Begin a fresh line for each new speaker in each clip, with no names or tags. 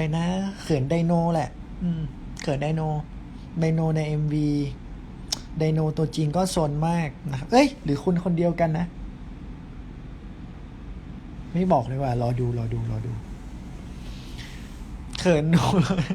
รนะ เขินไดโนแหละ อืม เขินไดโน ไดโนในเอ็มวีไดโนตัวจริงก็โซนมากนะครับ เอ้ย หรือคุณคนเดียวกันนะ ไม่บอกเลยว่า รอดู รอดู รอดู เขินหนูเลย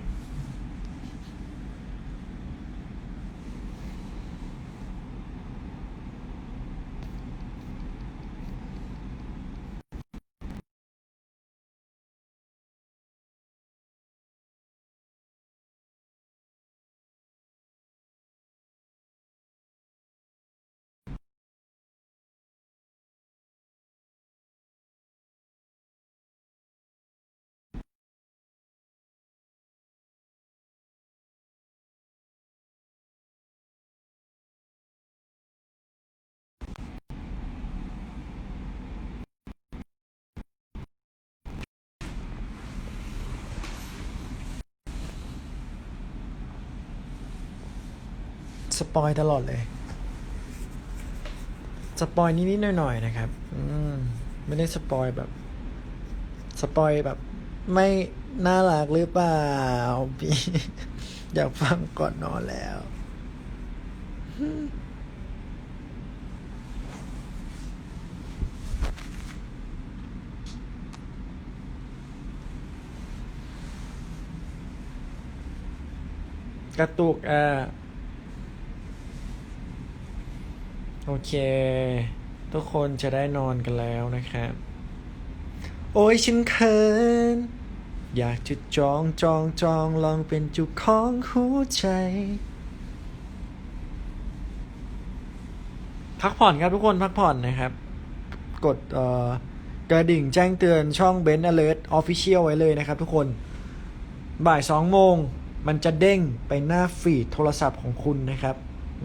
สปอยตลอดเลย สปอยนิดๆหน่อยๆนะครับ อืมไม่ได้สปอยแบบ สปอยแบบ ไม่น่ารักหรือเปล่าพี่อยากฟังก่อนนอนแล้วกระตุกอะ โอเค ทุกคนจะได้นอนกันแล้วนะครับ โอ้ยฉันเขิน อยากจะจองจองจองลองเป็นจุกของหัวใจ พักผ่อนครับทุกคนพักผ่อนนะครับ กดเอ่อกระดิ่งแจ้งเตือนช่อง b e n Alert Official ไว้เลยนะครับทุกคน บ่ายสองโมงมันจะเด้งไปหน้าฟีดโทรศัพท์ของคุณนะครับ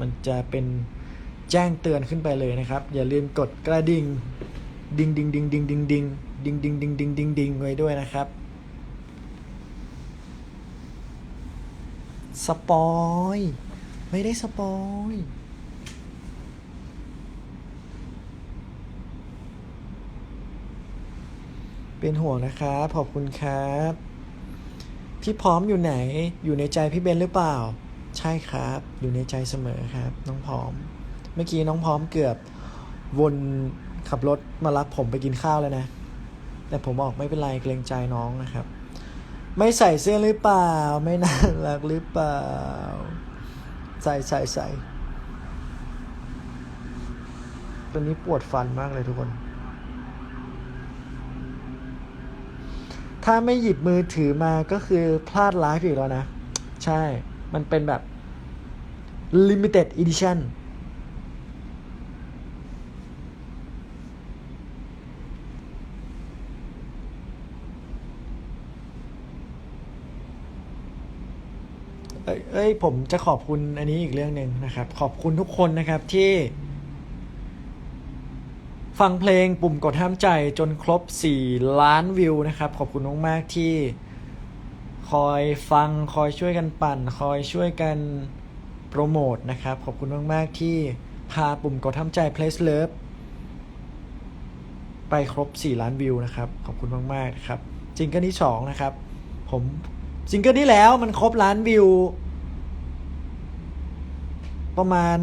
มันจะเป็น แจ้งเตือนขึ้นไปเลยนะครับ อย่าลืมกดกระดิ่งดิงดิงดิงดิงดิงดิงดิงดิงดิงดิงดิงดิงไว้ด้วยนะครับ สปอย ไม่ได้สปอยเป็นห่วงนะครับขอบคุณครับ พี่พร้อมอยู่ไหน อยู่ในใจพี่เบนหรือเปล่า ใช่ครับ อยู่ในใจเสมอครับ น้องพร้อม เมื่อกี้น้องพร้อมเกือบวนขับรถมารับผมไปกินข้าวแล้วนะ แต่ผมบอกไม่เป็นไรเกรงใจน้องนะครับ ไม่ใส่เสื้อหรือเปล่า ไม่น่ารักหรือเปล่า ใส่ใส่ใส่ตอนนี้ปวดฟันมากเลยทุกคน ถ้าไม่หยิบมือถือมาก็คือพลาดไลฟ์อีกแล้วนะ ใช่ มันเป็นแบบ limited edition เอ้ยอยผมจะขอบคุณอันนี้อีกเรื่องหนึ่งนะครับ ขอบคุณทุกคนนะครับที่ ฟังเพลงปุ่มกดห้ามใจจนครบ 4 ล้านวิวนะครับ ขอบคุณมากๆที่คอยฟังคอยช่วยกันปั่น คอยช่วยกันโปรโมทนะครับ ขอบคุณมาก ๆ ที่พาปุ่มกดห้ามใจ Place Love ไปครบ 4 ล้านวิวนะครับ ขอบคุณมาก ๆ นะครับซิงเกิลที่ 2 นะครับ ผม ซิงเกิลที่แล้วมันครบล้านวิว ประมาณ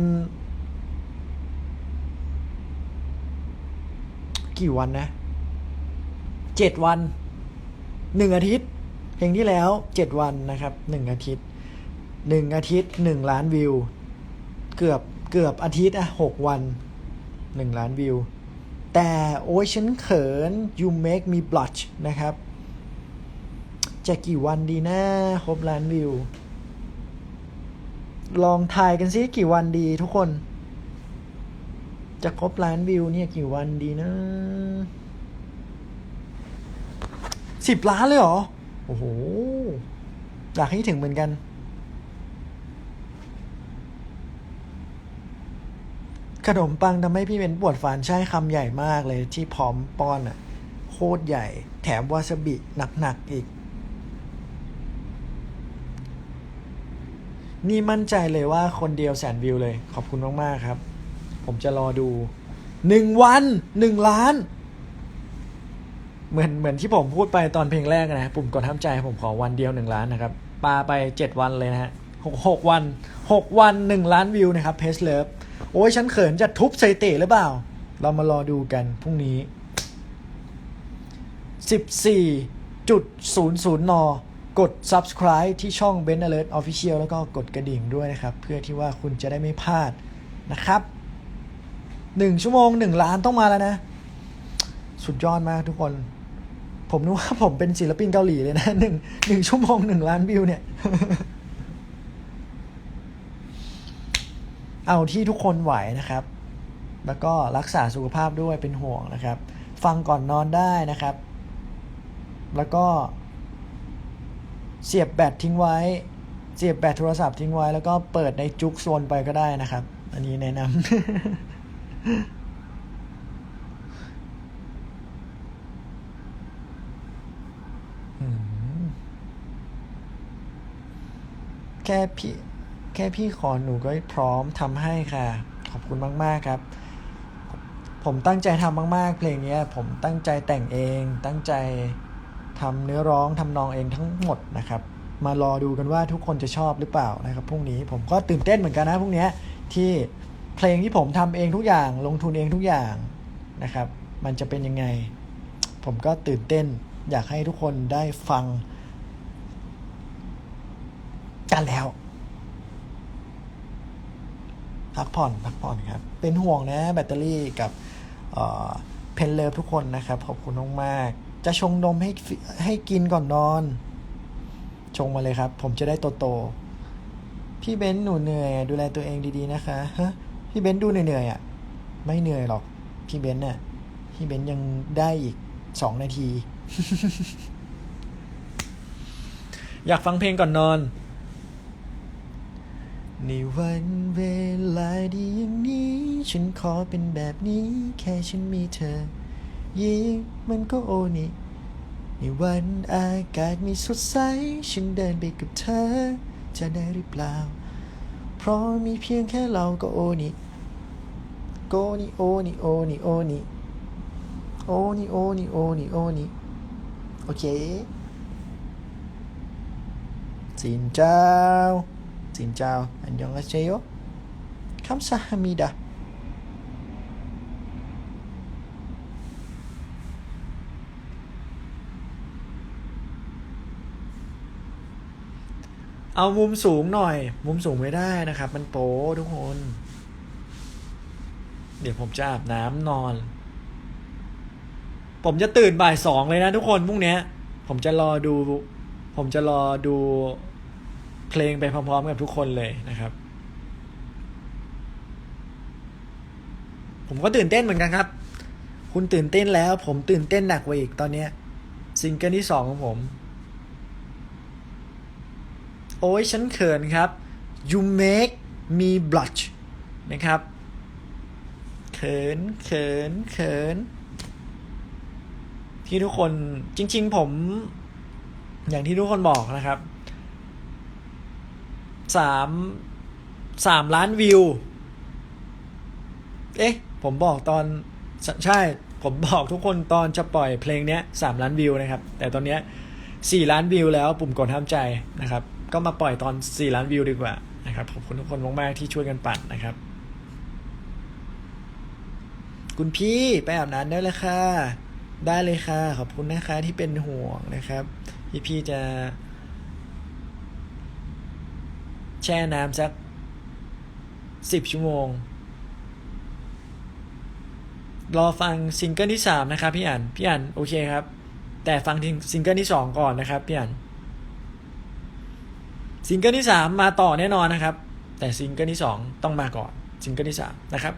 กี่วันนะเจ็ดวันหนึ่งอาทิตย์ เพลงที่แล้วเจ็ดวันนะครับหนึ่งอาทิตย์หนึ่งอาทิตย์หนึ่งล้านวิว เกือบเกือบอาทิตย์อะหกวันหนึ่งล้านวิว แต่โอ้ยฉันเขิน you make me blush นะครับ จะกี่วันดีนะครบล้านวิว ลองทายกันซิกี่วันดีทุกคน จะครบล้านวิวเนี่ยกี่วันดีนะสิบล้านเลยเหรอ โอ้โห อยากให้ถึงเหมือนกัน ขนมปังทำให้พี่เป็นปวดฟันใช่คำใหญ่มากเลยที่พร้อมป้อนอะ โคตรใหญ่ แถมวาซาบิหนักๆอีก นี่มั่นใจเลยว่าคนเดียวแสนวิวเลย ขอบคุณมาก ๆ ครับ ผมจะรอดูหนึ่งวันหนึ่งล้าน เหมือนเหมือนที่ผมพูดไปตอนเพลงแรกนะปุ่มกดห้ามใจผมขอวันเดียวหนึ่งล้านนะครับปาไปเจ็ดวันเลยนะฮะหกหกวันหกวันหนึ่งล้านวิวนะครับเพจเลิฟโอ้ยฉันเขินจะทุบสถิติหรือเปล่า เรามารอดูกันพรุ่งนี้14.00นย์ศูนย์นอ กด subscribe ที่ช่อง b e n Alert Official แล้วก็กดกระดิ่งด้วยนะครับ เพื่อที่ว่าคุณจะได้ไม่พลาดนะครับ 1 ชั่วโมง 1 ล้านต้องมาแล้วนะ สุดยอดมากทุกคน ผมนึกว่าผมเป็นศิลปินเกาหลีเลยนะหนึ่งหนึ่งชั่วโมงหนึ่งล้านวิวเนี่ย เอาที่ทุกคนไหวนะครับ แล้วก็รักษาสุขภาพด้วยเป็นห่วงนะครับ ฟังก่อนนอนได้นะครับ แล้วก็ เสียบแบตทิ้งไว้ เสียบแบตโทรศัพท์ทิ้งไว้ แล้วก็เปิดในจุกโซนไปก็ได้นะครับ อันนี้แนะนำแค่พี่แค่พี่ขอหนูก็พร้อมทำให้ค่ะ ขอบคุณมากๆครับ ผมตั้งใจทำมาก ๆ เพลงนี้ผมตั้งใจแต่งเองตั้งใจ ทำเนื้อร้องทำนองเองทั้งหมดนะครับ มารอดูกันว่าทุกคนจะชอบหรือเปล่านะครับพรุ่งนี้ผมก็ตื่นเต้นเหมือนกันนะพรุ่งนี้ที่เพลงที่ผมทำเองทุกอย่างลงทุนเองทุกอย่างนะครับ มันจะเป็นยังไง ผมก็ตื่นเต้นอยากให้ทุกคนได้ฟังกันแล้วพักผ่อนพักผ่อนครับ เป็นห่วงนะแบตเตอรี่กับเพนเลิฟทุกคนนะครับ ขอบคุณมากๆ จะชงนมให้ให้กินก่อนนอน ชงมาเลยครับ ผมจะได้โตโต พี่เบนซ์หนูเหนื่อย ดูแลตัวเองดีๆนะคะฮะพี่เบนซ์ดูเหนื่อยๆอะ ไม่เหนื่อยหรอก พี่เบนซ์น่ะ พี่เบนซ์ยังได้อีกสองนาที อยากฟังเพลงก่อนนอนในวันเวลาดีอย่างนี้ ฉันขอเป็นแบบนี้ แค่ฉันมีเธอ ยิ่งมันก็โอนี่ในวันอากาศมีสดใส ฉันเดินไปกับเธอ จะได้หรือเปล่า เพราะมีเพียงแค่เราก็โอนี่โกนี่โอนี่โอนี่โอนี่โอนี่โอนี่โอนี่โอนี่โอเคสินเจ้าสินเจ้าอันยองอาเซโยคัมซาฮามิดา เอามุมสูงหน่อย มุมสูงไม่ได้นะครับ มันโป๊ทุกคน เดี๋ยวผมจะอาบน้ำนอน ผมจะตื่นบ่ายสองเลยนะทุกคนพรุ่งนี้ผมจะรอดู ผมจะรอดูเพลงไปพร้อมๆกับทุกคนเลยนะครับ ผมก็ตื่นเต้นเหมือนกันครับ คุณตื่นเต้นแล้ว ผมตื่นเต้นหนักกว่าอีกตอนนี้ซิงเกิลที่สองของผม โอ้ยฉันเขินครับ you make me blush นะครับเขินเขินเขิน ที่ทุกคนจริง ๆ ผม อย่างที่ทุกคนบอกนะครับสามสามล้านวิว เอ๊ะ ผมบอกตอนใช่ ผมบอกทุกคนตอนจะปล่อยเพลงเนี้ยสามล้านวิวนะครับ แต่ตอนเนี้ยสี่ล้านวิวแล้วปุ่มกดห้ามใจนะครับ ก็มาปล่อยตอนสี่ล้านวิวดีกว่านะครับขอบคุณทุกคนมากๆที่ช่วยกันปั่นนะครับ คุณพี่ไปอาบน้ำได้เลยค่ะได้เลยค่ะ ขอบคุณนะคะที่เป็นห่วงนะครับพี่พี่จะ แช่น้ำสักสิบชั่วโมง รอฟังซิงเกิลที่สามนะครับพี่อันพี่อันโอเคครับ แต่ฟังซิงเกิลที่สองก่อนนะครับพี่อัน ซิงเกิลที่สามมาต่อแน่นอนนะครับ แต่ซิงเกิลที่สองต้องมาก่อนซิงเกิลที่สามนะครับ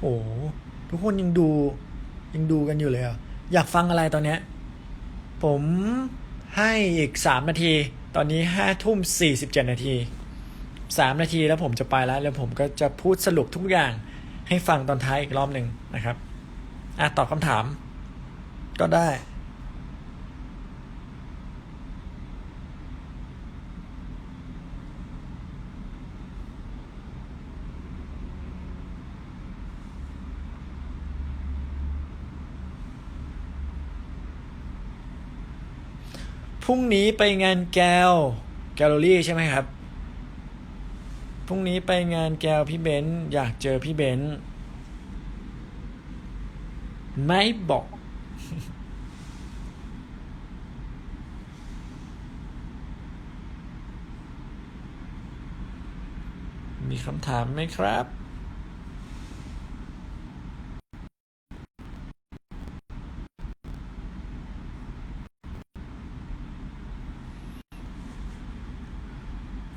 โอ้ทุกคนยังดูยังดูกันอยู่เลยอะอยากฟังอะไรตอนเนี้ย ผมให้อีกสามนาที ตอนนี้ห้าทุ่มสี่สิบเจ็ดนาที สามนาทีแล้วผมจะไปแล้ว แล้วผมก็จะพูดสรุปทุกอย่างให้ฟังตอนท้ายอีกรอบหนึ่งนะครับอะตอบคำถาม ก็ได้พรุ่งนี้ไปงานแกลแกลเลอรี่ใช่ไหมครับ พรุ่งนี้ไปงานแกวพี่เบนซ์อยากเจอพี่เบนซ์ไม่บอก มีคำถามไหมครับ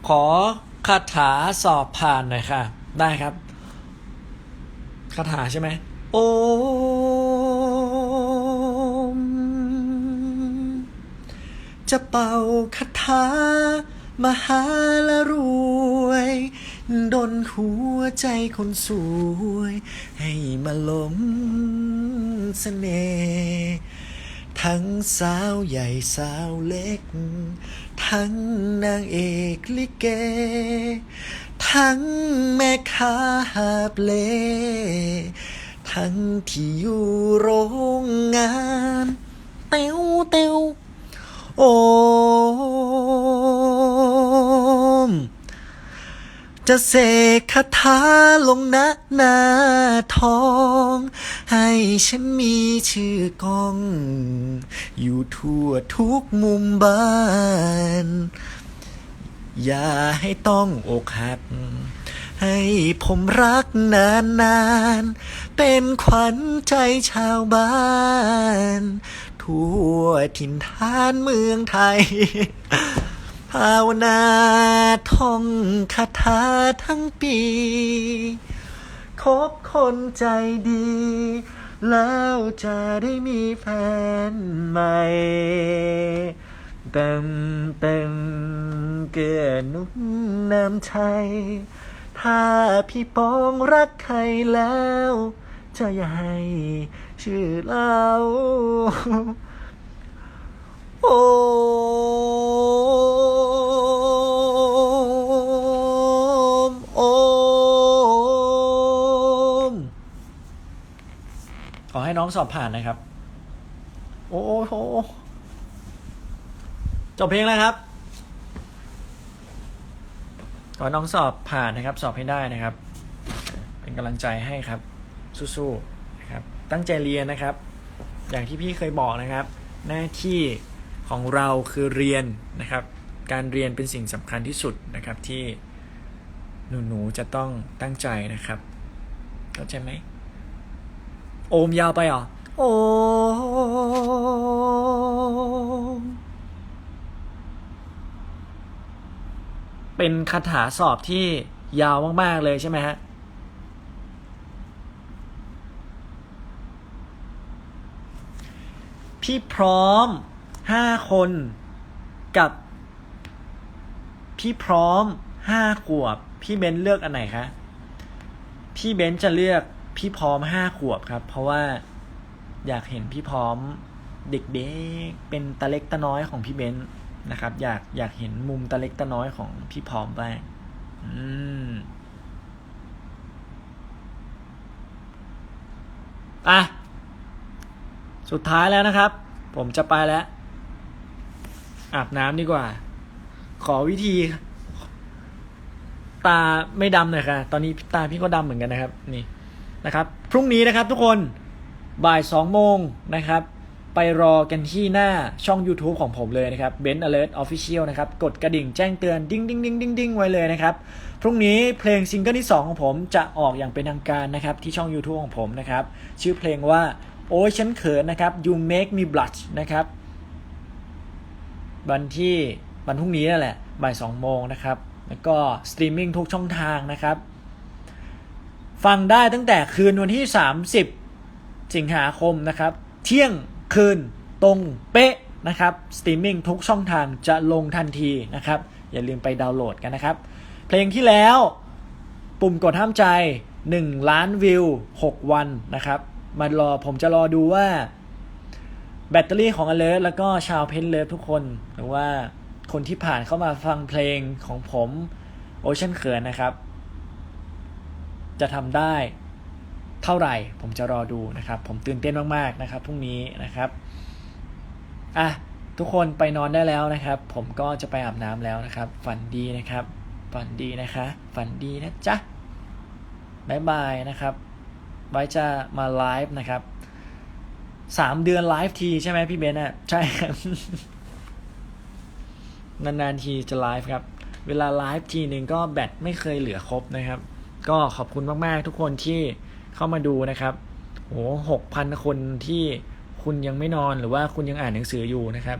ขอ คาถาสอบผ่านหน่อยค่ะ ได้ครับคาถาใช่ไหมโอม จะเป่าคาถามหาละรวย ดนหัวใจคนสวย ให้มาหลมเสน่ห์ ทั้งสาวใหญ่สาวเล็ก ทั้งนางเอกลิเก ทั้งแม่ค้าหาเลทั้งที่อยู่โรงงาน เต้วเต้วโอ จะเสกคาถาลงณหน้าทอง ให้ฉันมีชื่อกอง อยู่ทั่วทุกมุมบ้าน อย่าให้ต้องอกหัก ให้ผมรักนานนานๆเป็นขวัญใจชาวบ้าน ทั่วถิ่นฐานเมืองไทย ภาวนาท่องคาถาทั้งปี คบคนใจดี แล้วจะได้มีแฟนใหม่เต็มเต็มเกือนุนนำชัย ถ้าพี่ปองรักใครแล้ว จะอย่าให้ชื่อเรา น้องสอบผ่านนะครับ โอ้โหจบเพลงแล้วครับขอน้องสอบผ่านนะครับ สอบให้ได้นะครับ เป็นกำลังใจให้ครับ สู้ๆนะครับ ตั้งใจเรียนนะครับ อย่างที่พี่เคยบอกนะครับ หน้าที่ของเราคือเรียนนะครับ การเรียนเป็นสิ่งสำคัญที่สุดนะครับที่หนูๆจะต้องตั้งใจนะครับ เข้าใจไหม โอมยาวไปเหรอโอมเป็นคาถาสอบที่ยาวมากๆเลยใช่ไหมฮะพี่พร้อมห้าคนกับ พี่พร้อมห้าขวบ พี่เบนเลือกอันไหนคะ พี่เบนจะเลือก พี่พร้อมห้าขวบครับ เพราะว่าอยากเห็นพี่พร้อมเด็กๆเป็นตาเล็กตาน้อยของพี่เบนนะครับ อยากอยากเห็นมุมตาเล็กตาน้อยของพี่พร้อมบ้างอืมอะสุดท้ายแล้วนะครับ ผมจะไปแล้ว อาบน้ำดีกว่า ขอวิธี ตาไม่ดำหน่อยค่ะ ตอนนี้ตาพี่ก็ดำเหมือนกันนะครับ นี่ นะครับ พรุ่งนี้นะครับทุกคนบ่ายสองโมงนะครับ ไปรอกันที่หน้าช่อง YouTube ของผมเลยนะครับ Ben Alert Official นะครับ กดกระดิ่งแจ้งเตือนดิ้งดิ้งดิ้งดิ้งดิ้งไว้เลยนะครับ พรุ่งนี้เพลงซิงเกิลที่ 2 ของผมจะออกอย่างเป็นทางการนะครับ ที่ช่อง YouTube ของผมนะครับ ชื่อเพลงว่าโอ้ยฉันเขินนะครับ You Make Me Blush นะครับวันที่วันพรุ่งนี้นั่นแหละบ่ายสองโมงนะครับ แล้วก็สตรีมมิ่งทุกช่องทางนะครับ ฟังได้ตั้งแต่คืนวันที่ 30 สิงหาคมนะครับ เที่ยงคืนตรงเป๊ะนะครับสตรีมมิ่งทุกช่องทางจะลงทันทีนะครับ อย่าลืมไปดาวน์โหลดกันนะครับ เพลงที่แล้วปุ่มกดห้ามใจ 1 ล้านวิว 6 วันนะครับมารอผมจะรอดูว่า แบตเตอรี่ของ alert แล้วก็ชาวเพนเลิฟทุกคน หรือว่าคนที่ผ่านเข้ามาฟังเพลงของผมโอเชียนเขินนะครับ จะทำได้เท่าไหร่ผมจะรอดูนะครับ ผมตื่นเต้นมากๆนะครับพรุ่งนี้นะครับอะทุกคนไปนอนได้แล้วนะครับ ผมก็จะไปอาบน้ำแล้วนะครับ ฝันดีนะครับ ฝันดีนะคะ ฝันดีนะจ๊ะบายบายนะครับ ไว้จะมาไลฟ์นะครับสามเดือนไลฟ์ทีใช่ไหมพี่เบนซ์อะใช่ครับนานๆทีจะไลฟ์ครับ เวลาไลฟ์ทีหนึ่งก็แบตไม่เคยเหลือครบนะครับ ก็ขอบคุณมากๆทุกคนที่เข้ามาดูนะครับโหหกพันคนที่คุณยังไม่นอนหรือว่าคุณยังอ่านหนังสืออยู่นะครับ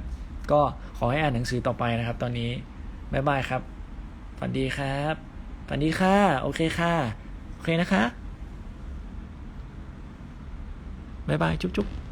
ก็ขอให้อ่านหนังสือต่อไปนะครับ ตอนนี้บ๊ายบายครับฝันดีครับฝันดีค่ะ โอเคค่ะ โอเคนะคะบ๊ายบาย จุ๊บจุ๊บ